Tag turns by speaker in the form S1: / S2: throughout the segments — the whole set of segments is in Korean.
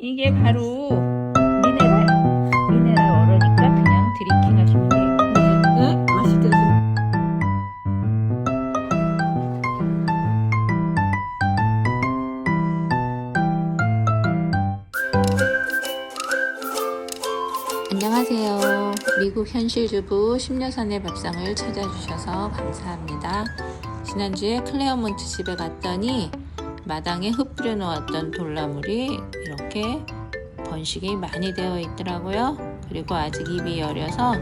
S1: 이게 바로 미네랄. 미네랄 얼으니까 그냥 드링킹 하시면 돼요.
S2: 네, 맛있게 드세요.
S3: 안녕하세요. 미국 현실주부 10년선의 밥상을 찾아주셔서 감사합니다. 지난주에 클레어몬트 집에 갔더니 마당에 흩뿌려 놓았던 돌나물이 이렇게 번식이 많이 되어 있더라고요. 그리고 아직 잎이 여려서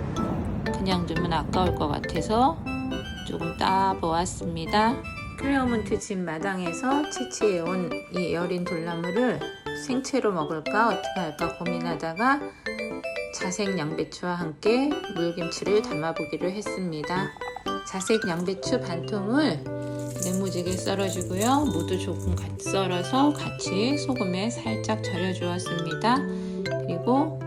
S3: 그냥 두면 아까울 것 같아서 조금 따 보았습니다. 클레어몬트 집 마당에서 채취해온 이 여린 돌나물을 생채로 먹을까 어떻게 할까 고민하다가 자색 양배추와 함께 물김치를 담아보기로 했습니다. 자색 양배추 반 통을 네모지게 썰어주고요. 무도 조금 같이 썰어서 같이 소금에 살짝 절여주었습니다. 그리고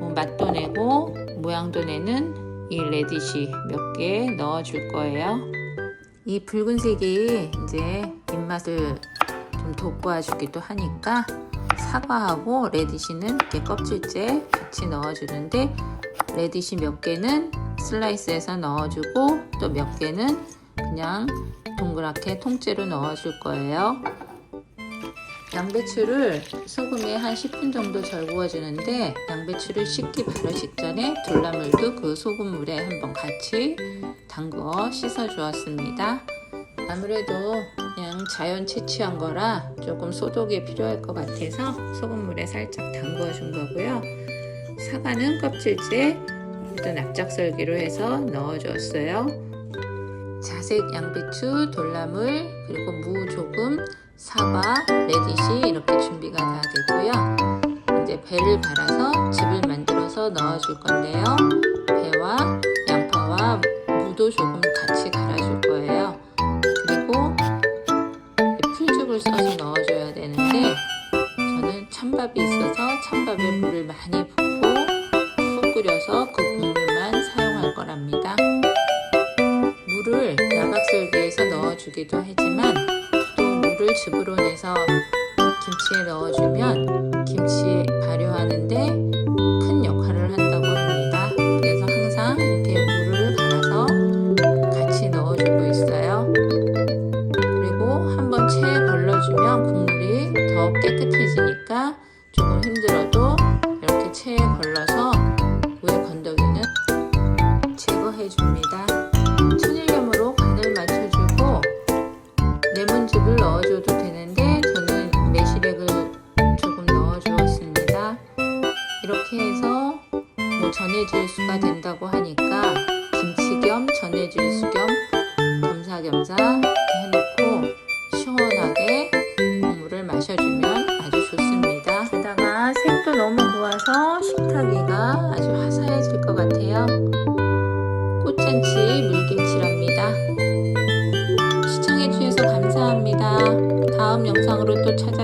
S3: 뭐 맛도 내고 모양도 내는 이 레디시 몇 개 넣어줄 거예요. 이 붉은색이 이제 입맛을 좀 돋궈주기도 하니까 사과하고 레디시는 이렇게 껍질째 같이 넣어주는데 레디시 몇 개는 슬라이스해서 넣어주고 또 몇 개는 그냥 동그랗게 통째로 넣어줄 거예요. 양배추를 소금에 한 10분 정도 절구어주는데 양배추를 씻기 바로 직전에 돌나물도 그 소금물에 한번 같이 담그어 씻어 주었습니다. 아무래도 그냥 자연 채취한 거라 조금 소독이 필요할 것 같아서 소금물에 살짝 담그어 준 거고요. 사과는 껍질째 일단 납작썰기로 해서 넣어 줬어요. 자색 양배추, 돌나물, 그리고 무 조금, 사과, 레디시 이렇게 준비가 다 되고요. 이제 배를 갈아서 즙을 만들어서 넣어 줄 건데요. 배와 양파와 무도 조금 같이 갈아줄 거예요. 그리고 풀죽을 써서 넣어줘야 되는데 저는 찬밥이 있어서 찬밥에 물을 많이 붓고 푹 끓여서 그 국물만 사용할 거랍니다. 물을 나박썰기에서 넣어주기도 하지만 또 물을 즙으로 내서 김치에 넣어주면 김치 발효하는데 큰 역할을 한다고 합니다. 그래서 항상 이렇게 물을 갈아서 같이 넣어주고 있어요. 그리고 한번 체에 걸러주면 국물이 더 깨끗해지니까 조금 힘들어도 이렇게 체에 걸러서 위에 건더기는 제거해 줍니다. 전해질수가 된다고 하니까 김치 겸 전해질수 겸 겸사겸사 이렇게 해놓고 시원하게 국물을 마셔주면 아주 좋습니다. 게다가 색도 너무 고와서 식탁위가 아주 화사해질 것 같아요. 꽃잔치 물김치랍니다. 시청해주셔서 감사합니다. 다음 영상으로 또 찾아뵙겠습니다.